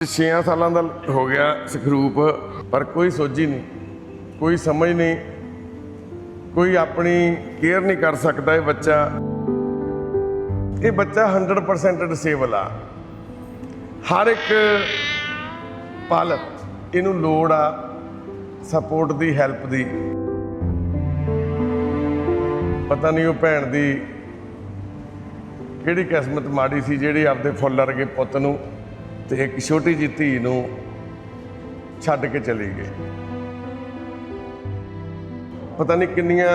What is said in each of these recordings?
6 ਸਾਲਾਂ ਦਾ ਹੋ ਗਿਆ ਸਖਰੂਪ, ਪਰ ਕੋਈ ਸੋਝੀ ਨਹੀਂ, ਕੋਈ ਸਮਝ ਨਹੀਂ, ਕੋਈ ਆਪਣੀ ਕੇਅਰ ਨਹੀਂ ਕਰ ਸਕਦਾ ਇਹ ਬੱਚਾ। ਇਹ ਬੱਚਾ 100% ਡਿਸੇਬਲ ਆ। ਹਰ ਇੱਕ ਪਲ ਇਹਨੂੰ ਲੋੜ ਆ ਸਪੋਰਟ ਦੀ ਹੈਲਪ ਦੀ। ਪਤਾ ਨਹੀਂ ਉਹ ਭੈਣ ਦੀ ਕਿਹੜੀ ਕਿਸਮਤ ਮਾੜੀ ਸੀ, ਜਿਹੜੀ ਆਪਦੇ ਫੁੱਲ ਵਰਗੇ ਪੁੱਤ ਨੂੰ ਤੇ ਇੱਕ ਛੋਟੀ ਜਿਹੀ ਧੀ ਨੂੰ ਛੱਡ ਕੇ ਚਲੀ ਗਈ। ਪਤਾ ਨਹੀਂ ਕਿੰਨੀਆਂ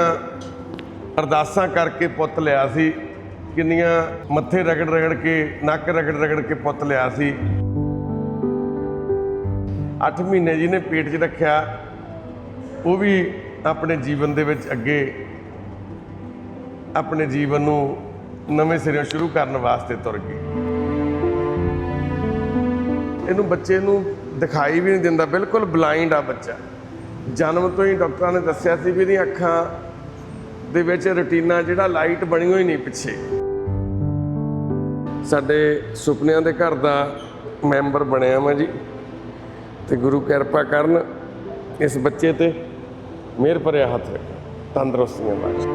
ਅਰਦਾਸਾਂ ਕਰਕੇ ਪੁੱਤ ਲਿਆ ਸੀ, ਕਿੰਨੀਆਂ ਮੱਥੇ ਰਗੜ ਰਗੜ ਕੇ, ਨੱਕ ਰਗੜ ਰਗੜ ਕੇ ਪੁੱਤ ਲਿਆ ਸੀ। 8 ਮਹੀਨੇ ਜਿਹਨੇ ਪੇਟ 'ਚ ਰੱਖਿਆ, ਉਹ ਵੀ ਆਪਣੇ ਜੀਵਨ ਦੇ ਵਿੱਚ ਅੱਗੇ ਆਪਣੇ ਜੀਵਨ ਨੂੰ ਨਵੇਂ ਸਿਰਿਓਂ ਸ਼ੁਰੂ ਕਰਨ ਵਾਸਤੇ ਤੁਰ ਗਈ। ਇਹਨੂੰ ਬੱਚੇ ਨੂੰ ਦਿਖਾਈ ਵੀ ਨਹੀਂ ਦਿੰਦਾ, ਬਿਲਕੁਲ ਬਲਾਈਂਡ ਆ ਬੱਚਾ। ਜਨਮ ਤੋਂ ਹੀ ਡਾਕਟਰਾਂ ਨੇ ਦੱਸਿਆ ਸੀ ਵੀ ਇਹਦੀਆਂ ਅੱਖਾਂ ਦੇ ਵਿੱਚ ਰੈਟੀਨਾ ਜਿਹੜਾ ਲਾਈਟ ਬਣੀ ਹੋਈ ਨਹੀਂ ਪਿੱਛੇ। ਸਾਡੇ ਸੁਪਨਿਆਂ ਦੇ ਘਰ ਦਾ ਮੈਂਬਰ ਬਣਿਆ ਮੈਂ ਜੀ, ਤੇ ਗੁਰੂ ਕਿਰਪਾ ਕਰਨ ਇਸ ਬੱਚੇ ਤੇ ਮਿਹਰ ਭਰਿਆ ਹੱਥ ਰੱਖੋ ਤੰਦਰੁਸਤੀਆਂ ਬਖਸ਼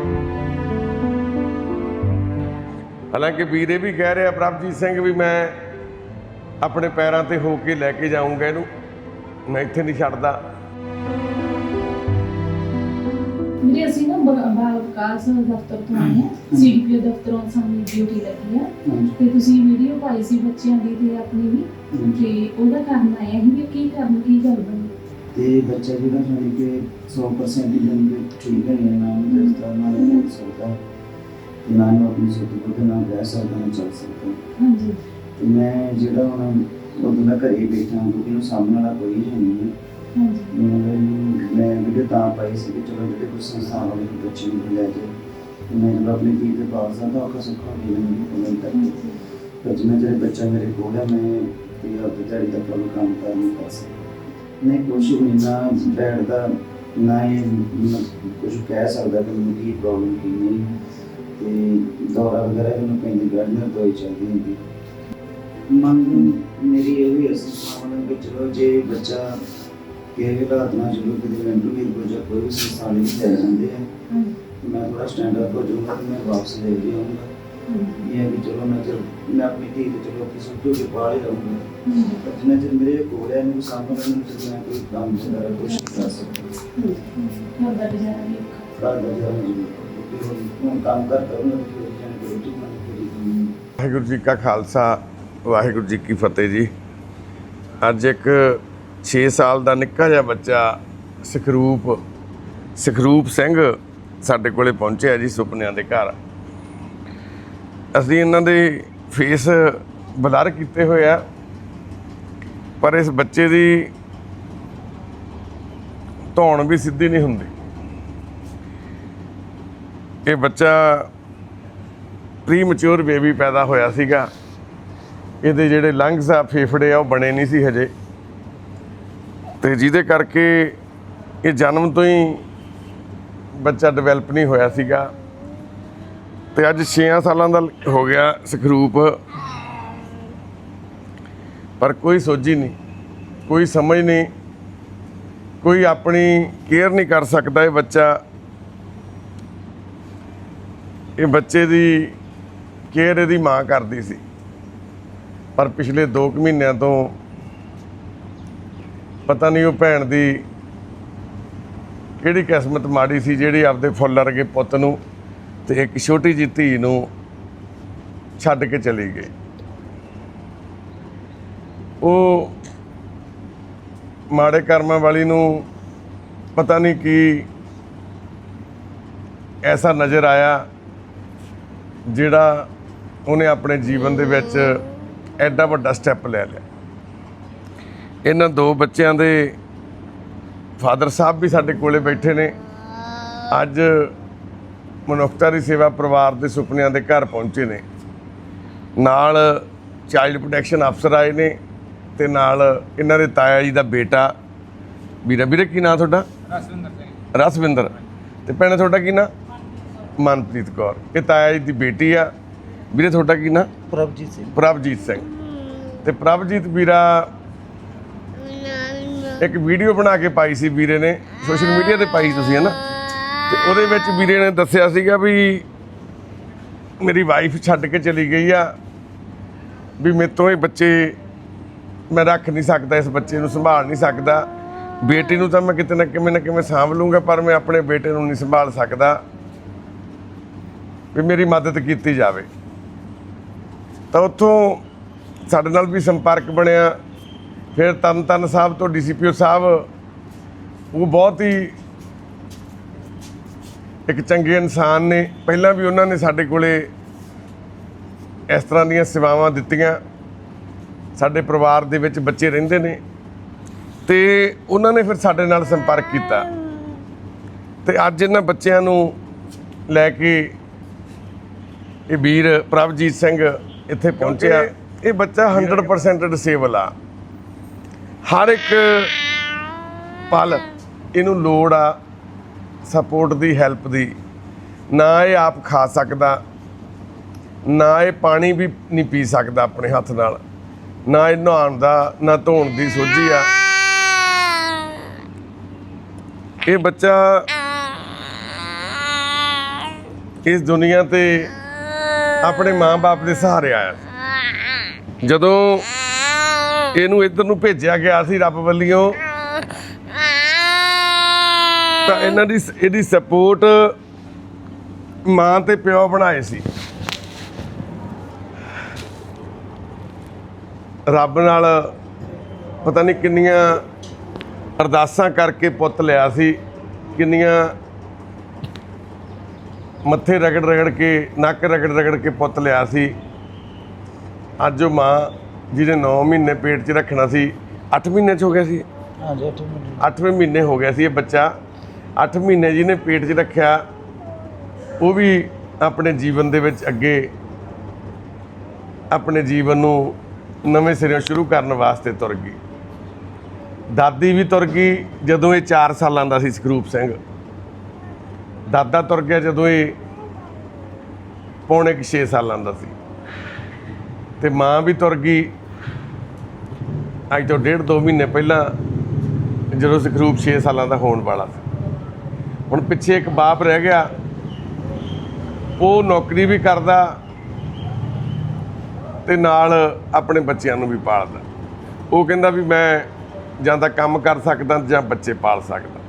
ਹਾਲਾਂਕਿ ਵੀਰੇ ਵੀ ਕਹਿ ਰਿਹਾ, ਪ੍ਰਭਜੀਤ ਸਿੰਘ ਵੀ ਮੈਂ ਆਪਣੇ ਪੈਰਾਂ ਤੇ ਹੋ ਕੇ ਲੈ ਕੇ ਜਾਊਂਗਾ ਇਹਨੂੰ। ਮੈਂ ਇੱਥੇ ਨਹੀਂ ਛੱਡਦਾ। ਵੀਰੇ ਅਸੀਂ ਨਾ ਬ- ਬਾਲ ਵਿਕਾਸ ਦਫ਼ਤਰ ਤੋਂ ਆਏ ਹਾਂ। ਸੀਡੀਪੀਓ ਦਫ਼ਤਰੋਂ ਸਾਨੂੰ ਡਿਊਟੀ ਲੱਗੀ ਆ। ਤੇ ਤੁਸੀਂ ਵੀਡੀਓ ਪਾਈ ਸੀ ਬੱਚਿਆਂ ਦੀ ਤੇ ਆਪਣੀ ਵੀ। ਤੇ ਉਹਦਾ ਕਾਰਨ ਆਇਆ ਸੀ ਵੀ ਕੀ ਕਰਨ ਕੀ ਗੱਲ ਬਣੀ? ਤੇ ਬੱਚਾ ਜਿਹੜਾ ਜਾਣੀ ਕਿ 100% ਹੀ ਜਾਣੀ ਕਿ ਠੀਕ ਹੈ ਨਾ ਨਾਮ ਦਸਤਾ ਨਾ ਹੋ ਸਕਦਾ। ਤੇ ਨਾ ਹੀ ਆਪਣੀ ਦੇ ਨਾਲ ਬਹਿ ਸਕਦਾ ਨਾ ਚੱਲ ਸਕਦਾ। ਹਾਂਜੀ। ਤੇ ਮੈਂ ਜਿਹੜਾ ਹੁਣ ਉਹ ਮੈਂ ਘਰੇ ਬੈਠਾ ਕਿਉਂਕਿ ਉਹ ਸਾਹਮਣੇ ਵਾਲਾ ਕੋਈ ਹੈ ਨਹੀਂ ਹੈ। ਹਾਂਜੀ ਮੈਂ ਮੈਂ ਵੀਡੀਓ ਤਾਂ ਪਾਈ ਸੀ ਕਿ ਚਲੋ ਜਿਹੜੇ ਕੋਈ ਸੰਸਥਾਨ ਵਾਲੇ ਕੋਈ ਬੱਚੇ ਨੂੰ ਲੈ ਕੇ ਤੇ ਮੈਂ ਜਦੋਂ ਆਪਣੀ ਧੀ ਦੇ ਪਾਸ ਜਾਂਦਾ ਉਹ ਸੁੱਖਾ ਦੇ ਲੈਂਦੀ ਉਹਨਾਂ ਤੱਕ ਹਾਂਜੀ ਪਰ ਜਿਵੇਂ ਜਿਹੜੇ ਬੱਚਾ ਮੇਰੇ ਕੋਲ ਹੈ ਮੈਂ ਤੇ ਆਪਣੀ ਦਿਹਾੜੀ ਦਾ ਕੰਮ ਕੰਮ ਕਰ ਨਹੀਂ ਪਾ ਸਕਦਾ ਨਹੀਂ ਕੁਛ ਵੀ ਨਾ ਬੈਠਦਾ ਨਾ ਹੀ ਕੁਝ ਕਹਿ ਸਕਦਾ ਕਿ ਮੈਨੂੰ ਕੀ ਪ੍ਰੋਬਲਮ ਕੀ ਨਹੀਂ ਤੇ ਦੌਰਾ ਵਗੈਰਾ ਮੈਨੂੰ ਪੈਂਦੀ ਗਾਰਡਨਰ ਤੋਂ ਹੀ ਚੱਲਦੀ ਹੁੰਦੀ ਮੰਗ ਮੇਰੀ ਇਹ ਵੀ ਅਸੀਂ ਸਾਹਮਣੇ ਕਿ ਚਲੋ ਜੇ ਬੱਚਾ ਕਿਸੇ ਹਾਲਾਤ ਨਾਲ ਚਲੋ ਕਿਤੇ ਮੈਂਟਲ ਵੀ ਕੋਈ ਜਾਂ ਕੋਈ ਵੀ ਸੰਸਥਾਨ ਵਿੱਚ ਲੈ ਜਾਂਦੇ ਆ ਮੈਂ ਥੋੜਾ ਸਟੈਂਡ ਅਪ ਹੋ ਜਾਊਂਗਾ ਤੇ ਮੈਂ ਵਾਪਸ ਲੈ ਕੇ ਆਉਂਗਾ ਇਹ ਹੈ ਕਿ ਚਲੋ ਮੈਂ ਚਲ ਮੈਂ ਆਪਣੀ ਧੀ ਤੇ ਚਲੋ ਆਪਣੀ ਸੁੱਟੂ ਕੇ ਪਾਲ ਹੀ ਰਹੂੰਗਾ। ਪਰ ਜਿੰਨਾ ਚਿਰ ਮੇਰੇ ਕੋਲ ਹੈ ਇਹਨੂੰ ਸਾਹਮਣੇ ਨੂੰ ਤੇ ਮੈਂ ਕੋਈ ਕੰਮ ਕੁਛ ਨਹੀਂ ਕਰ ਸਕਦਾ। ਹੋਰ ਦਾ ਗੁਜ਼ਾਰਾ ਵੀ ਦਾ ਹੁਣ ਹੁਣ ਕੰਮ ਕਰਦਾ ਦੇਣੀ ਵਾਹਿਗੁਰੂ ਜੀ ਕਾ ਖਾਲਸਾ ਵਾਹਿਗੁਰੂ ਜੀ ਕੀ ਫਤਿਹ ਜੀ। ਅੱਜ ਇੱਕ 6 ਸਾਲ ਦਾ ਨਿੱਕਾ ਜਿਹਾ ਬੱਚਾ ਸਖਰੂਪ ਸਖਰੂਪ ਸਿੰਘ ਸਾਡੇ ਕੋਲੇ ਪਹੁੰਚਿਆ ਜੀ ਸੁਪਨਿਆਂ ਦੇ ਘਰ। ਅਸੀਂ ਇਹਨਾਂ ਦੇ ਫੇਸ ਬਲਰ ਕੀਤੇ ਹੋਏ ਆ, ਪਰ ਇਸ ਬੱਚੇ ਦੀ ਧੌਣ ਵੀ ਸਿੱਧੀ ਨਹੀਂ ਹੁੰਦੀ। ਇਹ ਬੱਚਾ ਪ੍ਰੀ ਮੈਚੁਰ ਬੇਬੀ ਪੈਦਾ ਹੋਇਆ ਸੀਗਾ। ਇਹਦੇ ਜਿਹੜੇ ਲੰਗਸ ਆ, ਫੇਫੜੇ ਆ, ਉਹ ਬਣੇ ਨਹੀਂ ਸੀ ਹਜੇ। ਤੇ ਜਿਹਦੇ ਕਰਕੇ ਇਹ ਜਨਮ ਤੋਂ ਹੀ ਬੱਚਾ ਡਿਵੈਲਪ ਨਹੀਂ ਹੋਇਆ ਸੀਗਾ। ਤੇ ਅੱਜ 6 ਸਾਲਾਂ ਦਾ ਹੋ ਗਿਆ ਸਖਰੂਪ। ਪਰ ਕੋਈ ਸੋਝੀ ਨਹੀਂ, ਕੋਈ ਸਮਝ ਨਹੀਂ, ਕੋਈ ਆਪਣੀ ਕੇਅਰ ਨਹੀਂ ਕਰ ਸਕਦਾ ਇਹ ਬੱਚਾ। ਇਹ ਬੱਚੇ ਦੀ ਕੇਅਰ ਇਹਦੀ ਮਾਂ ਕਰਦੀ ਸੀ। ਪਰ ਪਿਛਲੇ 2 ਮਹੀਨਿਆਂ ਤੋਂ ਪਤਾ ਨਹੀਂ ਉਹ ਭੈਣ ਦੀ ਕਿਹੜੀ ਕਿਸਮਤ ਮਾੜੀ ਸੀ, ਜਿਹੜੀ ਆਪਦੇ ਫੁੱਲ ਵਰਗੇ ਪੁੱਤ ਨੂੰ ਤੇ ਇੱਕ ਛੋਟੀ ਜਿਹੀ ਧੀ ਨੂੰ ਛੱਡ ਕੇ ਚਲੀ ਗਈ। ਉਹ ਮਾੜੇ ਕਰਮਾਂ ਵਾਲੀ ਨੂੰ ਪਤਾ ਨਹੀਂ ਕੀ ਐਸਾ ਨਜ਼ਰ ਆਇਆ ਜਿਹੜਾ ਉਹਨੇ ਆਪਣੇ ਜੀਵਨ ਦੇ ਵਿੱਚ ਐਡਾ ਵੱਡਾ ਸਟੈਪ ਲੈ ਲਿਆ। ਇਹਨਾਂ ਦੋ ਬੱਚਿਆਂ ਦੇ ਫਾਦਰ ਸਾਹਿਬ ਵੀ ਸਾਡੇ ਕੋਲੇ ਬੈਠੇ ਨੇ। ਅੱਜ ਮਨੁੱਖਤਾ ਦੀ ਸੇਵਾ ਪਰਿਵਾਰ ਦੇ ਸੁਪਨਿਆਂ ਦੇ ਘਰ ਪਹੁੰਚੇ ਨੇ। ਨਾਲ ਚਾਈਲਡ ਪ੍ਰੋਟੈਕਸ਼ਨ ਅਫਸਰ ਆਏ ਨੇ ਤੇ ਨਾਲ ਇਹਨਾਂ ਦੇ ਤਾਇਆ ਜੀ ਦਾ ਬੇਟਾ। ਵੀਰਾ ਵੀਰੇ ਕੀ ਨਾਂ ਤੁਹਾਡਾ? ਰਸਵਿੰਦਰ ਸਿੰਘ। ਰਸਵਿੰਦਰ। ਤੇ ਭੈਣੇ ਤੁਹਾਡਾ ਕੀ ਨਾਂ? ਮਨਪ੍ਰੀਤ ਕੌਰ। ਇਹ ਤਾਇਆ ਜੀ ਦੀ ਬੇਟੀ ਆ। ਵੀਰੇ ਤੁਹਾਡਾ ਕੀ ਨਾਂ? ਪ੍ਰਭਜੀਤ ਸਿੰਘ। ਪ੍ਰਭਜੀਤ ਸਿੰਘ। ਤੇ ਪ੍ਰਭਜੀਤ ਵੀਰਾ ਇੱਕ ਵੀਡੀਓ ਬਣਾ ਕੇ ਪਾਈ ਸੀ ਵੀਰੇ ਨੇ ਸੋਸ਼ਲ ਮੀਡੀਆ ਤੇ ਪਾਈ ਤੁਸੀਂ ਹੈ ਨਾ ਤੇ ਉਹਦੇ ਵਿੱਚ ਵੀਰੇ ਨੇ ਦੱਸਿਆ ਸੀਗਾ ਵੀ ਮੇਰੀ ਵਾਈਫ ਛੱਡ ਕੇ ਚਲੀ ਗਈ ਆ ਵੀ ਮੇਰੇ ਤੋਂ ਇਹ ਬੱਚੇ ਮੈਂ ਰੱਖ ਨਹੀਂ ਸਕਦਾ ਇਸ ਬੱਚੇ ਨੂੰ ਸੰਭਾਲ ਨਹੀਂ ਸਕਦਾ। ਬੇਟੀ ਨੂੰ ਤਾਂ ਮੈਂ ਕਿਤੇ ਨਾ ਕਿਵੇਂ ਨਾ ਕਿਵੇਂ ਸਾਂਭ ਲੂੰਗਾ ਪਰ ਮੈਂ ਆਪਣੇ ਬੇਟੇ ਨੂੰ ਨਹੀਂ ਸੰਭਾਲ ਸਕਦਾ ਵੀ ਮੇਰੀ ਮਦਦ ਕੀਤੀ ਜਾਵੇ। ਤਾਂ ਉੱਥੋਂ ਸਾਡੇ ਨਾਲ ਵੀ ਸੰਪਰਕ ਬਣਿਆ। ਫਿਰ ਤਨ ਤਨ ਸਾਹਿਬ ਤੋਂ ਡੀਸੀਪੀਓ ਸਾਹਿਬ, ਉਹ ਬਹੁਤ ਹੀ ਇੱਕ ਚੰਗੇ ਇਨਸਾਨ ਨੇ। ਪਹਿਲਾਂ ਵੀ ਉਹਨਾਂ ਨੇ ਸਾਡੇ ਕੋਲੇ ਇਸ ਤਰ੍ਹਾਂ ਦੀਆਂ ਸੇਵਾਵਾਂ ਦਿੱਤੀਆਂ। ਸਾਡੇ ਪਰਿਵਾਰ ਦੇ ਵਿੱਚ ਬੱਚੇ ਰਹਿੰਦੇ ਨੇ। ਤੇ ਉਹਨਾਂ ਨੇ ਫਿਰ ਸਾਡੇ ਨਾਲ ਸੰਪਰਕ ਕੀਤਾ। ਤੇ ਅੱਜ ਇਹਨਾਂ ਬੱਚਿਆਂ ਨੂੰ ਲੈ ਕੇ ਇਹ ਵੀਰ ਪ੍ਰਭਜੀਤ ਸਿੰਘ ਇੱਥੇ ਪਹੁੰਚਿਆ। ਇਹ ਬੱਚਾ 100% ਡਿਸੇਬਲ ਆ। ਹਰ ਇੱਕ ਪਲ ਇਹਨੂੰ ਲੋੜ ਆ ਸਪੋਰਟ ਦੀ ਹੈਲਪ ਦੀ। ਨਾ ਇਹ ਆਪ ਖਾ ਸਕਦਾ ਨਾ ਇਹ ਪਾਣੀ ਵੀ ਨਹੀਂ ਪੀ ਸਕਦਾ ਆਪਣੇ ਹੱਥ ਨਾਲ। ਨਾ ਇਹ ਨਹਾਉਣ ਦਾ ਨਾ ਧੋਣ ਦੀ ਸੋਝੀ ਆ। ਇਹ ਬੱਚਾ ਇਸ ਦੁਨੀਆ ਤੇ ਆਪਣੇ ਮਾਂ-ਬਾਪ ਦੇ ਸਹਾਰੇ ਆਇਆ ਸੀ। ਜਦੋਂ ਇਹਨੂੰ ਇੱਧਰ ਨੂੰ ਭੇਜਿਆ ਗਿਆ ਸੀ ਰੱਬ ਵੱਲੋਂ, ਤਾਂ ਇਹਨਾਂ ਦੀ ਇਹਦੀ ਸਪੋਰਟ ਮਾਂ ਤੇ ਪਿਓ ਬਣਾਏ ਸੀ ਰੱਬ ਨਾਲ ਪਤਾ ਨਹੀਂ ਕਿੰਨੀਆਂ ਅਰਦਾਸਾਂ ਕਰਕੇ ਪੁੱਤ ਲਿਆ ਸੀ, ਕਿੰਨੀਆਂ ਮੱਥੇ ਰਗੜ ਰਗੜ ਕੇ ਨੱਕ ਰਗੜ ਰਗੜ ਕੇ ਪੁੱਤ ਲਿਆ ਸੀ। ਅੱਜ ਉਹ ਮਾਂ ਜਿਹਨੇ 9 ਮਹੀਨੇ ਪੇਟ 'ਚ ਰੱਖਣਾ ਸੀ 8 ਮਹੀਨੇ 'ਚ ਹੋ ਗਿਆ ਸੀ। ਹਾਂਜੀ ਅੱਠ ਮਿੰਟ 8ਵੇਂ ਮਹੀਨੇ ਹੋ ਗਿਆ ਸੀ ਇਹ ਬੱਚਾ। 8 ਮਹੀਨੇ ਜਿਹਨੇ ਪੇਟ 'ਚ ਰੱਖਿਆ ਉਹ ਵੀ ਆਪਣੇ ਜੀਵਨ ਦੇ ਵਿੱਚ ਅੱਗੇ ਆਪਣੇ ਜੀਵਨ ਨੂੰ ਨਵੇਂ ਸਿਰਿਓਂ ਸ਼ੁਰੂ ਕਰਨ ਵਾਸਤੇ ਤੁਰ ਗਈ। ਦਾਦੀ ਵੀ ਤੁਰ ਗਈ ਜਦੋਂ ਇਹ 4 ਸਾਲਾਂ ਦਾ ਸੀ ਸਕਰੂਪ ਸਿੰਘ। ਦਾਦਾ ਤੁਰ ਗਿਆ ਜਦੋਂ ਇਹ ਪੌਣੇ 6 ਸਾਲਾਂ ਦਾ ਸੀ। ਤੇ ਮਾਂ ਵੀ ਤੁਰ ਗਈ। ਅੱਜ ਤੋਂ ਡੇਢ ਦੋ ਮਹੀਨੇ ਪਹਿਲਾਂ ਜਦੋਂ ਸਕਰੂਪ 6 ਸਾਲਾਂ ਦਾ ਹੋਣ ਵਾਲਾ ਸੀ। ਹੁਣ ਪਿੱਛੇ ਇੱਕ ਬਾਪ ਰਹਿ ਗਿਆ। ਉਹ ਨੌਕਰੀ ਵੀ ਕਰਦਾ ਤੇ ਨਾਲ ਆਪਣੇ ਬੱਚਿਆਂ ਨੂੰ ਵੀ ਪਾਲਦਾ। ਉਹ ਕਹਿੰਦਾ ਵੀ ਮੈਂ ਜਾਂ ਤਾਂ ਕੰਮ ਕਰ ਸਕਦਾ ਜਾਂ ਬੱਚੇ ਪਾਲ ਸਕਦਾ।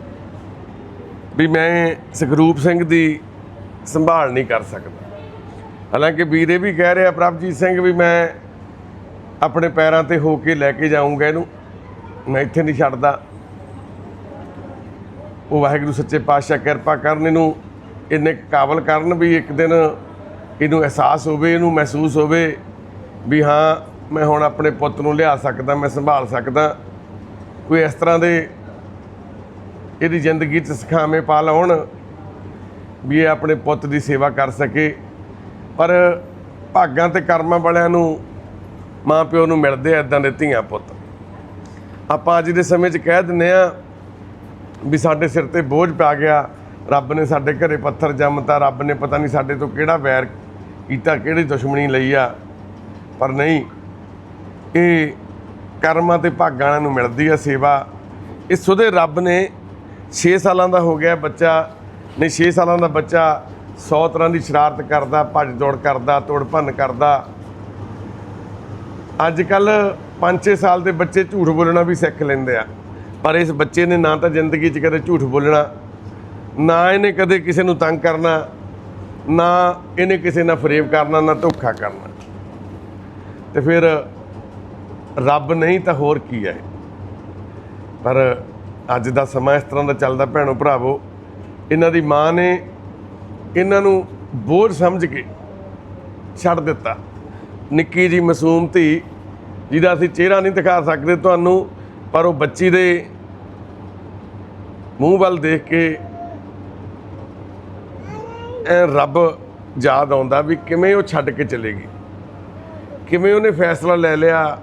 ਵੀ ਮੈਂ ਸੁਖਰੂਪ ਸਿੰਘ ਦੀ ਸੰਭਾਲ ਨਹੀਂ ਕਰ ਸਕਦਾ। ਹਾਲਾਂਕਿ ਵੀਰ ਇਹ ਵੀ ਕਹਿ ਰਿਹਾ, ਪ੍ਰਭਜੀਤ ਸਿੰਘ ਵੀ ਮੈਂ ਆਪਣੇ ਪੈਰਾਂ ਤੇ ਹੋ ਕੇ ਲੈ ਕੇ ਜਾਊਂਗਾ ਇਹਨੂੰ। ਮੈਂ ਇੱਥੇ ਨਹੀਂ ਛੱਡਦਾ। ਉਹ ਵਾਹਿਗੁਰੂ ਸੱਚੇ ਪਾਤਸ਼ਾਹ ਕਿਰਪਾ ਕਰਨ ਇਹਨੂੰ ਇੰਨੇ ਕਾਬਲ ਕਰਨ ਵੀ ਇੱਕ ਦਿਨ ਇਹਨੂੰ ਅਹਿਸਾਸ ਹੋਵੇ, ਇਹਨੂੰ ਮਹਿਸੂਸ ਹੋਵੇ ਵੀ ਹਾਂ, ਮੈਂ ਹੁਣ ਆਪਣੇ ਪੁੱਤ ਨੂੰ ਲਿਆ ਸਕਦਾ, ਮੈਂ ਸੰਭਾਲ ਸਕਦਾ। ਕੋਈ ਇਸ ਤਰ੍ਹਾਂ ਦੇ ਇਹਦੀ ਜ਼ਿੰਦਗੀ 'ਚ ਸਿਖਾਵੇਂ ਪਾ ਲਾਉਣ ਵੀ ਇਹ ਆਪਣੇ ਪੁੱਤ ਦੀ ਸੇਵਾ ਕਰ ਸਕੇ। ਪਰ ਭਾਗਾਂ ਤੇ ਕਰਮਾਂ ਵਾਲਿਆਂ ਨੂੰ ਮਾਂ ਪਿਓ ਨੂੰ ਮਿਲਦੇ ਐਦਾਂ ਦੇ ਧੀਆਂ ਪੁੱਤ। ਆਪਾਂ ਅੱਜ ਦੇ ਸਮੇਂ 'ਚ ਕਹਿ ਦਿੰਨੇ ਆ ਵੀ ਸਾਡੇ ਸਿਰ ਤੇ ਬੋਝ ਪਾ ਗਿਆ। ਰੱਬ ਨੇ ਸਾਡੇ ਘਰੇ ਪੱਥਰ ਜੰਮਤਾ, ਰੱਬ ਨੇ ਪਤਾ ਨਹੀਂ ਸਾਡੇ ਤੋਂ ਕਿਹੜਾ ਵੈਰ ਕੀਤਾ, ਕਿਹੜੀ ਦੁਸ਼ਮਣੀ ਲਈ ਆ। ਪਰ ਨਹੀਂ, ਇਹ ਕਰਮਾਂ ਤੇ ਭਾਗਾਂ ਵਾਲਿਆਂ ਨੂੰ ਮਿਲਦੀ ਆ ਸੇਵਾ। ਇਹ ਸੁਦੇ ਰੱਬ ਨੇ 6 ਸਾਲਾਂ ਦਾ ਹੋ ਗਿਆ ਬੱਚਾ। ਨਹੀਂ 6 ਸਾਲਾਂ ਦਾ ਬੱਚਾ 100 ਤਰ੍ਹਾਂ ਦੀ ਸ਼ਰਾਰਤ ਕਰਦਾ, ਭੱਜ ਦੌੜ ਕਰਦਾ, ਤੋੜ ਭੰਨ ਕਰਦਾ। ਅੱਜ ਕੱਲ 5-6 ਸਾਲ ਦੇ ਬੱਚੇ ਝੂਠ ਬੋਲਣਾ ਵੀ ਸਿੱਖ ਲੈਂਦੇ ਆ। ਪਰ ਇਸ ਬੱਚੇ ਨੇ ਨਾ ਤਾਂ ਜ਼ਿੰਦਗੀ 'ਚ ਕਦੇ ਝੂਠ ਬੋਲਣਾ, ਨਾ ਇਹਨੇ ਕਦੇ ਕਿਸੇ ਨੂੰ ਤੰਗ ਕਰਨਾ, ਨਾ ਇਹਨੇ ਕਿਸੇ ਨਾਲ ਫਰੇਬ ਕਰਨਾ, ਨਾ ਧੋਖਾ ਕਰਨਾ। ਤੇ ਫਿਰ ਰੱਬ ਨਹੀਂ ਤਾਂ ਹੋਰ ਕੀ ਹੈ ਪਰ ਅੱਜ ਦਾ ਸਮਾਂ ਇਸ ਤਰ੍ਹਾਂ ਦਾ ਚੱਲਦਾ, ਭੈਣੋ ਭਰਾਵੋ, ਇਹਨਾਂ ਦੀ ਮਾਂ ਨੇ ਇਹਨਾਂ ਨੂੰ ਬੋਝ ਸਮਝ ਕੇ ਛੱਡ ਦਿੱਤਾ। ਨਿੱਕੀ ਜੀ ਮਾਸੂਮ ਧੀ ਜਿਹਦਾ ਅਸੀਂ ਚਿਹਰਾ ਨਹੀਂ ਦਿਖਾ ਸਕਦੇ ਤੁਹਾਨੂੰ, ਪਰ ਉਹ ਬੱਚੀ ਦੇ ਮੂੰਹ ਵੱਲ ਦੇਖ ਕੇ ਐ ਰੱਬ ਯਾਦ ਆਉਂਦਾ ਵੀ ਕਿਵੇਂ ਉਹ ਛੱਡ ਕੇ ਚਲੇਗੀ ਕਿਵੇਂ ਉਹਨੇ ਫੈਸਲਾ ਲੈ ਲਿਆ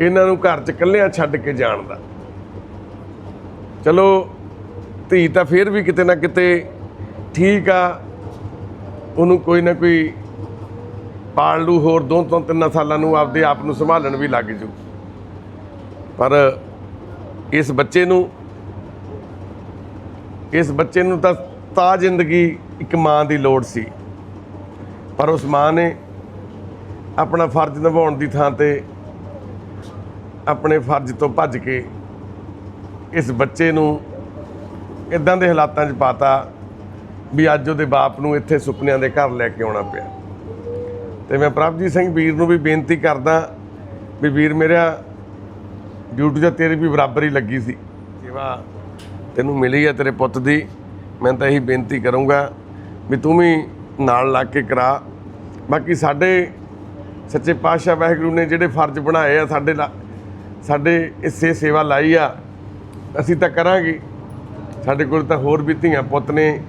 ਇਹਨਾਂ ਨੂੰ ਘਰ 'ਚ ਇਕੱਲਿਆਂ ਛੱਡ ਕੇ ਜਾਣ ਦਾ। ਚਲੋ, ਧੀ ਤਾਂ ਫੇਰ ਵੀ ਕਿਤੇ ਨਾ ਕਿਤੇ ਠੀਕ ਆ। ਉਹਨੂੰ ਕੋਈ ਨਾ ਕੋਈ ਪਾਲ ਲੂ ਹੋਰ ਦੋ ਤੋਂ ਤਿੰਨ ਸਾਲਾਂ ਨੂੰ ਆਪਦੇ ਆਪ ਨੂੰ ਸੰਭਾਲਣ ਵੀ ਲੱਗ ਜੂ। ਪਰ ਇਸ ਬੱਚੇ ਨੂੰ, ਇਸ ਬੱਚੇ ਨੂੰ ਤਾਂ ਤਾ ਜ਼ਿੰਦਗੀ ਇੱਕ ਮਾਂ ਦੀ ਲੋੜ ਸੀ। ਪਰ ਉਸ ਮਾਂ ਨੇ ਆਪਣਾ ਫਰਜ਼ ਨਿਭਾਉਣ ਦੀ ਥਾਂ ਤੇ ਆਪਣੇ ਫਰਜ਼ ਤੋਂ ਭੱਜ ਕੇ ਇਸ ਬੱਚੇ ਨੂੰ ਇਦਾਂ ਦੇ ਹਾਲਾਤਾਂ 'ਚ ਪਾਤਾ ਵੀ ਅੱਜ ਉਹਦੇ ਬਾਪ ਨੂੰ ਇੱਥੇ ਸੁਪਨਿਆਂ ਦੇ ਘਰ ਲੈ ਕੇ ਆਉਣਾ ਪਿਆ। ਤੇ ਮੈਂ ਪ੍ਰਭਜੀਤ ਸਿੰਘ ਵੀਰ ਨੂੰ ਵੀ ਬੇਨਤੀ ਕਰਦਾ ਵੀ ਵੀਰ ਮੇਰਾ ਡਿਊਟੀ ਤਾਂ ਤੇਰੀ ਵੀ ਬਰਾਬਰ ਹੀ ਲੱਗੀ ਸੀ। ਸੇਵਾ ਤੈਨੂੰ ਮਿਲੀ ਆ ਤੇਰੇ ਪੁੱਤ ਦੀ। ਮੈਂ ਤਾਂ ਇਹੀ ਬੇਨਤੀ ਕਰੂੰਗਾ ਵੀ ਤੂੰ ਵੀ ਨਾਲ ਲੱਗ ਕੇ ਕਰਾ। ਬਾਕੀ ਸਾਡੇ ਸੱਚੇ ਪਾਤਸ਼ਾਹ ਵਾਹਿਗੁਰੂ ਨੇ ਜਿਹੜੇ ਫਰਜ਼ ਬਣਾਏ ਆ, ਸਾਡੇ ਲਾ- ਸਾਡੇ ਇਸੇ ਸੇਵਾ ਲਾਈ ਆ। ਅਸੀਂ ਤਾਂ ਕਰਾਂਗੇ। ਸਾਡੇ ਕੋਲ ਤਾਂ ਹੋਰ ਵੀ ਧੀਆਂ ਪੁੱਤ ਨੇ,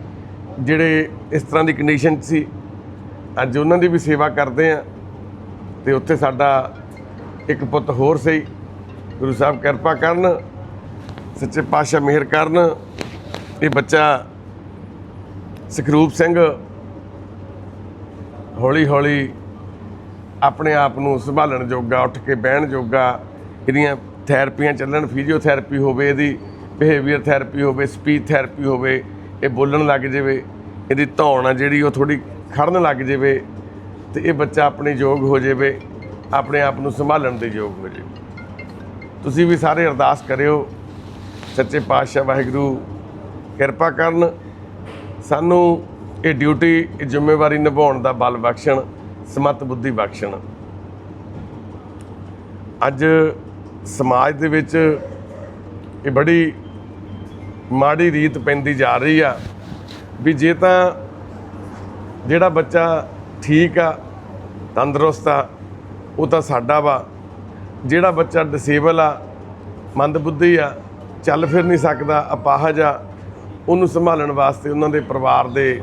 ਜਿਹੜੇ ਇਸ ਤਰ੍ਹਾਂ ਦੀ ਕੰਡੀਸ਼ਨ 'ਚ ਸੀ। ਅੱਜ ਉਹਨਾਂ ਦੀ ਵੀ ਸੇਵਾ ਕਰਦੇ ਆ ਤੇ ਉੱਥੇ ਸਾਡਾ ਇੱਕ ਪੁੱਤ ਹੋਰ ਸਹੀ। ਗੁਰੂ ਸਾਹਿਬ ਕਿਰਪਾ ਕਰਨ, ਸੱਚੇ ਪਾਤਸ਼ਾਹ ਮਿਹਰ ਕਰਨ। ਇਹ ਬੱਚਾ ਸੁਖਰੂਪ ਸਿੰਘ ਹੌਲੀ ਹੌਲੀ ਆਪਣੇ ਆਪ ਨੂੰ ਸੰਭਾਲਣ ਜੋਗਾ, ਉੱਠ ਕੇ ਬਹਿਣ ਜੋਗਾ, ਇਹਦੀਆਂ ਥੈਰੇਪੀਆਂ ਚੱਲਣ, ਫਿਜ਼ੀਓਥੈਰੇਪੀ ਹੋਵੇ, ਇਹਦੀ ਬਿਹੇਵੀਅਰ ਥੈਰੇਪੀ ਹੋਵੇ ਸਪੀਚ ਥੈਰੇਪੀ ਹੋਵੇ, ਇਹ ਬੋਲਣ ਲੱਗ ਜਾਵੇ, ਇਹਦੀ ਧੌਣ ਆ ਜਿਹੜੀ ਉਹ ਥੋੜੀ ਖੜਨ ਲੱਗ ਜਾਵੇ, ਤੇ ਇਹ ਬੱਚਾ ਆਪਣੇ ਯੋਗ ਹੋ ਜਾਵੇ, ਆਪਣੇ ਆਪ ਨੂੰ ਸੰਭਾਲਣ ਦੇ ਯੋਗ ਹੋ ਜਾਵੇ। ਤੁਸੀਂ ਵੀ ਸਾਰੇ ਅਰਦਾਸ ਕਰਿਓ, ਸੱਚੇ ਪਾਤਸ਼ਾਹ ਵਾਹਿਗੁਰੂ, ਕਿਰਪਾ ਕਰਨ, ਸਾਨੂੰ ਇਹ ਡਿਊਟੀ ਇਹ ਜ਼ਿੰਮੇਵਾਰੀ ਨਿਭਾਉਣ ਦਾ ਬਲ ਬਖਸ਼ਣ, ਸਮਤ ਬੁੱਧੀ ਬਖਸ਼ਣ। ਅੱਜ ਸਮਾਜ ਦੇ ਵਿੱਚ ਇਹ ਬੜੀ ਮਾੜੀ ਰੀਤ ਪੈਂਦੀ ਜਾ ਰਹੀ ਆ ਵੀ ਜੇ ਤਾਂ ਜਿਹੜਾ ਬੱਚਾ ਠੀਕ ਆ, ਤੰਦਰੁਸਤ ਆ, ਉਹ ਤਾਂ ਸਾਡਾ ਵਾ। ਜਿਹੜਾ ਬੱਚਾ ਡਿਸੇਬਲ ਆ, ਮੰਦਬੁੱਧੀ ਆ, ਚੱਲ ਫਿਰ ਨਹੀਂ ਸਕਦਾ, ਅਪਾਹਜ ਆ, ਉਹਨੂੰ ਸੰਭਾਲਣ ਵਾਸਤੇ ਉਹਨਾਂ ਦੇ ਪਰਿਵਾਰ ਦੇ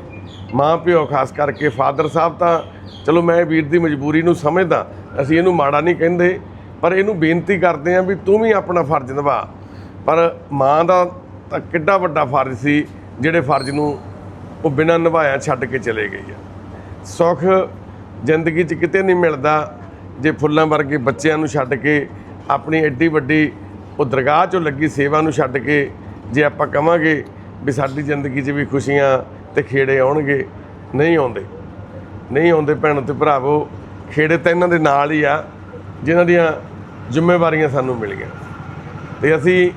ਮਾਂ ਪਿਓ ਖਾਸ ਕਰਕੇ ਫਾਦਰ ਸਾਹਿਬ ਤਾਂ ਚਲੋ ਮੈਂ ਵੀਰ ਦੀ ਮਜਬੂਰੀ ਨੂੰ ਸਮਝਦਾ, ਅਸੀਂ ਇਹਨੂੰ ਮਾੜਾ ਨਹੀਂ ਕਹਿੰਦੇ। ਪਰ ਇਹਨੂੰ ਬੇਨਤੀ ਕਰਦੇ ਆਂ ਵੀ ਤੂੰ ਵੀ ਆਪਣਾ ਫਰਜ਼ ਨਿਭਾ। ਪਰ ਮਾਂ ਦਾ ਤਾਂ ਕਿੱਡਾ ਵੱਡਾ ਫਰਜ਼ ਸੀ, ਜਿਹੜੇ ਫਰਜ਼ ਨੂੰ ਉਹ ਬਿਨਾਂ ਨਿਭਾਇਆ ਛੱਡ ਕੇ ਚਲੇ ਗਈ ਆ। ਸੁੱਖ ਜ਼ਿੰਦਗੀ 'ਚ ਕਿਤੇ ਨਹੀਂ ਮਿਲਦਾ ਜੇ ਫੁੱਲਾਂ ਵਰਗੇ ਬੱਚਿਆਂ ਨੂੰ ਛੱਡ ਕੇ ਆਪਣੀ ਐਡੀ ਵੱਡੀ ਉਹ ਦਰਗਾਹ 'ਚੋਂ ਲੱਗੀ ਸੇਵਾ ਨੂੰ ਛੱਡ ਕੇ ਜੇ ਆਪਾਂ ਕਵਾਂਗੇ ਵੀ ਸਾਡੀ ਜ਼ਿੰਦਗੀ 'ਚ ਵੀ ਖੁਸ਼ੀਆਂ ਤੇ ਖੇੜੇ ਆਉਣਗੇ, ਨਹੀਂ ਆਉਂਦੇ। ਨਹੀਂ ਆਉਂਦੇ ਭੈਣੋ ਤੇ ਭਰਾਵੋ, ਖੇੜੇ ਤਾਂ ਇਹਨਾਂ ਦੇ ਨਾਲ ਹੀ ਆ, ਜਿਨ੍ਹਾਂ ਦੀਆਂ ਜ਼ਿੰਮੇਵਾਰੀਆਂ ਸਾਨੂੰ ਮਿਲੀਆਂ ਤੇ ਅਸੀਂ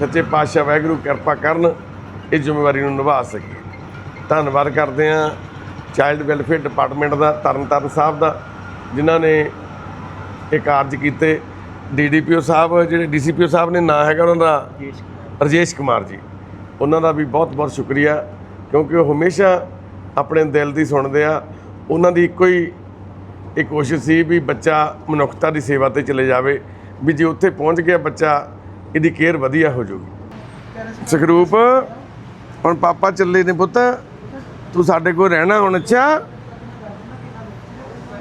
ਸੱਚੇ ਪਾਤਸ਼ਾਹ ਵਾਹਿਗੁਰੂ ਕਿਰਪਾ ਕਰਨ ਇਹ ਜ਼ਿੰਮੇਵਾਰੀ ਨੂੰ ਨਿਭਾ ਸਕੀਏ। ਧੰਨਵਾਦ ਕਰਦੇ ਹਾਂ ਚਾਈਲਡ ਵੈਲਫੇਅਰ ਡਿਪਾਰਟਮੈਂਟ ਦਾ ਤਰਨਤਾਰਨ ਸਾਹਿਬ ਦਾ ਜਿਨ੍ਹਾਂ ਨੇ ਇਹ ਕਾਰਜ ਕੀਤੇ। ਡੀਡੀਪੀਓ ਸਾਹਿਬ ਜਿਹੜੇ ਡੀਸੀਪੀਓ ਸਾਹਿਬ ਨੇ ਨਾਂ ਹੈਗਾ ਉਹਨਾਂ ਦਾ ਰਜੇਸ਼ ਕੁਮਾਰ ਜੀ। ਉਹਨਾਂ ਦਾ ਵੀ ਬਹੁਤ ਬਹੁਤ ਸ਼ੁਕਰੀਆ ਕਿਉਂਕਿ ਉਹ ਹਮੇਸ਼ਾ ਆਪਣੇ ਦਿਲ ਦੀ ਸੁਣਦੇ ਆ। ਉਹਨਾਂ ਦੀ ਇੱਕੋ ਹੀ ਇਹ ਕੋਸ਼ਿਸ਼ ਸੀ ਵੀ ਬੱਚਾ ਮਨੁੱਖਤਾ ਦੀ ਸੇਵਾ ਤੇ ਚਲੇ ਜਾਵੇ, ਵੀ ਜੇ ਉੱਥੇ ਪਹੁੰਚ ਗਿਆ ਬੱਚਾ, ਇਹਦੀ ਕੇਅਰ ਵਧੀਆ ਹੋ ਜਾਊਗੀ। ਸੁਖਰੂਪ, ਹੁਣ ਪਾਪਾ ਚੱਲੇ ਨੇ ਪੁੱਤ, ਤੂੰ ਸਾਡੇ ਕੋਲ ਰਹਿਣਾ ਹੁਣ, ਅੱਛਾ?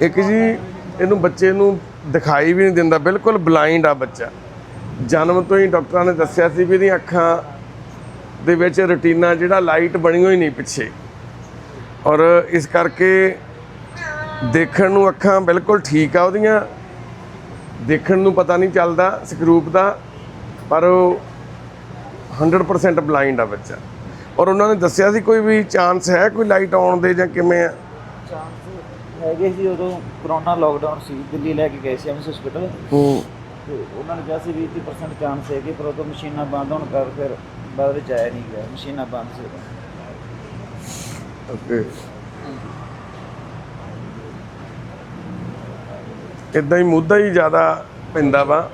ਇੱਕ ਜੀ, ਇਹਨੂੰ ਬੱਚੇ ਨੂੰ ਦਿਖਾਈ ਵੀ ਨਹੀਂ ਦਿੰਦਾ, ਬਿਲਕੁਲ ਬਲਾਈਂਡ ਆ ਬੱਚਾ। ਜਨਮ ਤੋਂ ਹੀ ਡਾਕਟਰਾਂ ਨੇ ਦੱਸਿਆ ਸੀ ਵੀ ਇਹਦੀਆਂ ਅੱਖਾਂ ਦੇ ਵਿੱਚ ਰੈਟੀਨਾ ਜਿਹੜਾ ਲਾਈਟ ਬਣੀ ਹੋਈ ਨਹੀਂ ਪਿੱਛੇ। ਔਰ ਇਸ ਕਰਕੇ ਦੇਖਣ ਨੂੰ ਅੱਖਾਂ ਬਿਲਕੁਲ ਠੀਕ ਆ ਉਹਦੀਆਂ। ਦੇਖਣ ਨੂੰ ਪਤਾ ਨਹੀਂ ਚੱਲਦਾ ਸਕਰੂਪ ਦਾ ਪਰ ਉਹ 100% ਬਲਾਈਂਡ ਆ ਬੱਚਾ। ਔਰ ਉਹਨਾਂ ਨੇ ਦੱਸਿਆ ਸੀ ਕੋਈ ਵੀ ਚਾਂਸ ਹੈ ਕੋਈ ਲਾਈਟ ਆਉਣ ਦੇ ਜਾਂ ਕਿਵੇਂ ਆ? ਚਾਂਸ ਹੈਗੇ ਸੀ ਉਦੋਂ ਕਰੋਨਾ ਲੋਕਡਾਊਨ ਸੀ ਦਿੱਲੀ ਲੈ ਕੇ ਗਏ ਸੀ ਐਮਸ ਹਸਪੀਟਲ ਹੂੰ। ਉਹਨਾਂ ਨੇ ਕਿਹਾ ਸੀ 20% ਚਾਂਸ ਹੈਗੇ ਪਰ ਉਦੋਂ ਮਸ਼ੀਨਾਂ ਬੰਦ ਹੋਣ ਕਰ ਫਿਰ ਬਾਅਦ ਵਿੱਚ ਆਇਆ ਨਹੀਂ ਗਿਆ ਮਸ਼ੀਨਾਂ ਬੰਦ ਸੀ। ਓਕੇ ਇਦਾਂ ਹੀ ਮੁੱਦਾ ਹੀ ਜ਼ਿਆਦਾ ਪੈਂਦਾ ਵਾ।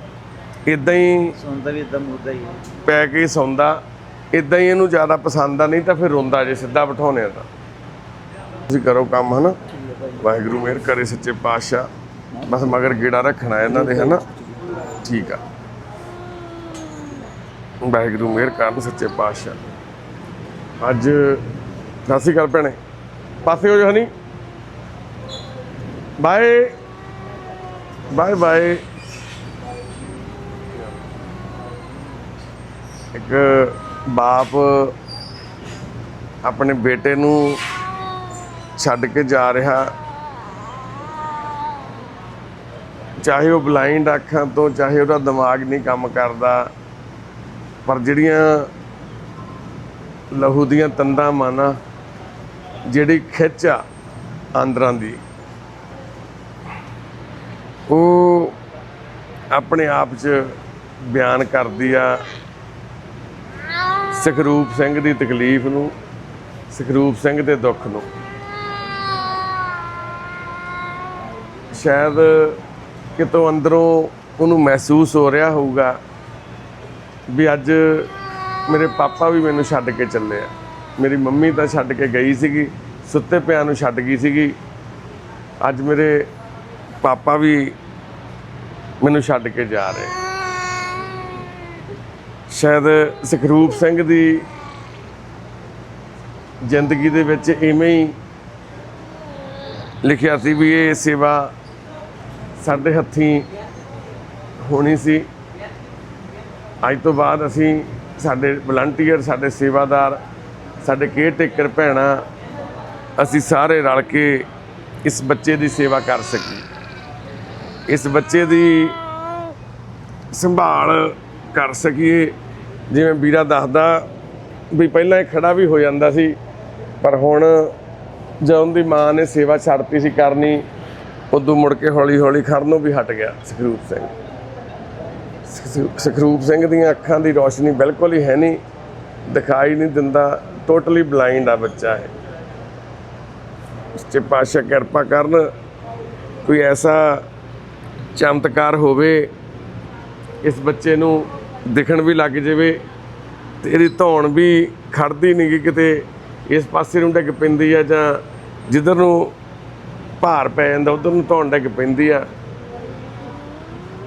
ਇਦਾਂ ਹੀ ਸੁਣਦਾ ਵੀ ਇਦਾਂ ਮੁੱਦਾ ਹੀ ਪੈ ਕੇ ਸੌਂਦਾ। ਇਦਾਂ ਹੀ ਇਹਨੂੰ ਜ਼ਿਆਦਾ ਪਸੰਦ ਆ ਨਹੀਂ ਤਾਂ ਫਿਰ ਰੋਂਦਾ ਜੇ ਸਿੱਧਾ ਬਿਠਾਉਣੇ ਆ ਤਾਂ। ਤੁਸੀਂ ਕਰੋ ਕੰਮ ਹਨਾ? ਵਾਹਿਗੁਰੂ ਮਿਹਰ ਕਰੇ ਸੱਚੇ ਪਾਤਸ਼ਾਹ। ਬਸ ਮਗਰ ਗੇੜਾ ਰੱਖਣਾ ਇਹਨਾਂ ਦੇ ਹਨਾ? ਠੀਕ ਆ। ਵਾਹਿਗੁਰੂ ਮਿਹਰ ਕਰਨ ਸੱਚੇ ਪਾਤਸ਼ਾਹ। ਅੱਜ ਸਤਿ ਸ਼੍ਰੀ ਅਕਾਲ ਭੈਣੇ। ਪਾਸੇ ਹੋ ਜਾ ਹਨੀ। ਬਾਏ। ਬਾਏ ਬਾਏ ਇੱਕ ਬਾਪ ਆਪਣੇ ਬੇਟੇ ਨੂੰ ਛੱਡ ਕੇ ਜਾ ਰਿਹਾ। ਚਾਹੇ ਉਹ ਬਲਾਈਂਡ ਅੱਖਾਂ ਤੋਂ, ਚਾਹੇ ਉਹਦਾ ਦਿਮਾਗ ਨਹੀਂ ਕੰਮ ਕਰਦਾ, ਪਰ ਜਿਹੜੀਆਂ ਲਹੂ ਦੀਆਂ ਤੰਦਾਂ ਮਾਨਾ, ਜਿਹੜੀ ਖਿੱਚ ਆ ਆਂਦਰਾਂ ਦੀ ਉਹ ਆਪਣੇ ਆਪ 'ਚ ਬਿਆਨ ਕਰਦੀ ਆ। ਸੁਖਰੂਪ ਸਿੰਘ ਦੀ ਤਕਲੀਫ ਨੂੰ, ਸੁਖਰੂਪ ਸਿੰਘ ਦੇ ਦੁੱਖ ਨੂੰ। ਸ਼ਾਇਦ ਕਿਤੋਂ ਅੰਦਰੋਂ ਉਹਨੂੰ ਮਹਿਸੂਸ ਹੋ ਰਿਹਾ ਹੋਊਗਾ ਵੀ ਅੱਜ ਮੇਰੇ ਪਾਪਾ ਵੀ ਮੈਨੂੰ ਛੱਡ ਕੇ ਚੱਲੇ ਆ। ਮੇਰੀ ਮੰਮੀ ਤਾਂ ਛੱਡ ਕੇ ਗਈ ਸੀਗੀ, ਸੁੱਤੇ ਪਿਆ ਨੂੰ ਛੱਡ ਗਈ ਸੀਗੀ। ਅੱਜ ਮੇਰੇ ਪਾਪਾ ਵੀ ਮੈਨੂੰ ਛੱਡ ਕੇ ਜਾ ਰਹੇ। ਸ਼ਾਇਦ ਸੁਖਰੂਪ ਸਿੰਘ ਦੀ ਜ਼ਿੰਦਗੀ ਦੇ ਵਿੱਚ ਇਵੇਂ ਹੀ ਲਿਖਿਆ ਸੀ ਵੀ ਇਹ ਸੇਵਾ ਸਾਡੇ ਹੱਥੀਂ ਹੋਣੀ ਸੀ। ਅੱਜ ਤੋਂ ਬਾਅਦ ਅਸੀਂ ਸਾਡੇ ਵਲੰਟੀਅਰ, ਸਾਡੇ ਸੇਵਾਦਾਰ, ਸਾਡੇ ਕੇਅਰ ਟੇਕਰ ਭੈਣਾਂ, ਅਸੀਂ ਸਾਰੇ ਰਲ ਕੇ ਇਸ ਬੱਚੇ ਦੀ ਸੇਵਾ ਕਰ ਸਕੀਏ। ਇਸ ਬੱਚੇ ਦੀ ਸੰਭਾਲ ਕਰ ਸਕੀਏ। ਜਿਵੇਂ ਵੀਰਾ ਦੱਸਦਾ ਵੀ ਪਹਿਲਾਂ ਇਹ ਖੜਾ ਵੀ ਹੋ ਜਾਂਦਾ ਸੀ, ਪਰ ਹੁਣ ਜਦੋਂ ਦੀ ਮਾਂ ਨੇ ਸੇਵਾ ਛੱਡਤੀ ਸੀ ਕਰਨੀ, ਉਦੋਂ ਮੁੜ ਕੇ ਹੌਲੀ ਹੌਲੀ ਖੜਨੋਂ ਵੀ ਹਟ ਗਿਆ ਸੁਖਰੂਪ ਸਿੰਘ। ਸੁਖ- ਸੁਖਰੂਪ ਸਿੰਘ ਦੀਆਂ ਅੱਖਾਂ ਦੀ ਰੋਸ਼ਨੀ ਬਿਲਕੁਲ ਹੀ ਹੈ ਨਹੀਂ, ਦਿਖਾਈ ਨਹੀਂ ਦਿੰਦਾ, ਟੋਟਲੀ ਬਲਾਈਂਡ ਆ ਬੱਚਾ ਹੈ ਸੱਚੇ ਪਾਤਸ਼ਾਹ ਕਿਰਪਾ ਕਰਨ, ਕੋਈ ਐਸਾ ਚਮਤਕਾਰ ਹੋਵੇ, ਇਸ ਬੱਚੇ ਨੂੰ ਦਿਖਣ ਵੀ ਲੱਗ ਜਾਵੇ, ਤੇ ਇਹਦੀ ਧੌਣ ਵੀ ਖੜਦੀ ਨਹੀਂ ਗੀ ਕਿਤੇ, ਇਸ ਪਾਸੇ ਨੂੰ ਡਿੱਗ ਪੈਂਦੀ ਆ ਜਾਂ ਜਿੱਧਰ ਨੂੰ ਭਾਰ ਪੈ ਜਾਂਦਾ, ਉਧਰ ਨੂੰ ਧੌਣ ਡਿੱਗ ਪੈਂਦੀ ਆ।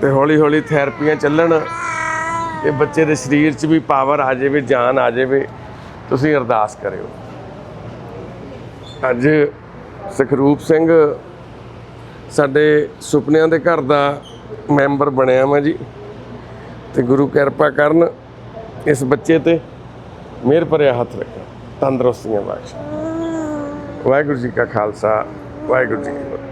ਤੇ ਹੌਲੀ ਹੌਲੀ ਥੈਰੇਪੀਆਂ ਚੱਲਣ ਇਹ ਬੱਚੇ ਦੇ ਸਰੀਰ 'ਚ ਵੀ ਪਾਵਰ ਆ ਜਾਵੇ, ਜਾਨ ਆ ਜਾਵੇ। ਤੁਸੀਂ ਅਰਦਾਸ ਕਰਿਓ। ਅੱਜ ਸੁਖਰੂਪ ਸਿੰਘ ਸਾਡੇ ਸੁਪਨਿਆਂ ਦੇ ਘਰ ਦਾ ਮੈਂਬਰ ਬਣਿਆ ਵਾ ਜੀ ਤੇ ਗੁਰੂ ਕਿਰਪਾ ਕਰਨ ਇਸ ਬੱਚੇ ਤੇ ਮਿਹਰ ਭਰਿਆ ਹੱਥ ਰੱਖਣ ਤੰਦਰੁਸਤੀਆਂ ਬਖਸ਼ ਵਾਹਿਗੁਰੂ ਜੀ ਕਾ ਖਾਲਸਾ, ਵਾਹਿਗੁਰੂ ਜੀ ਕੀ ਫਤਿਹ।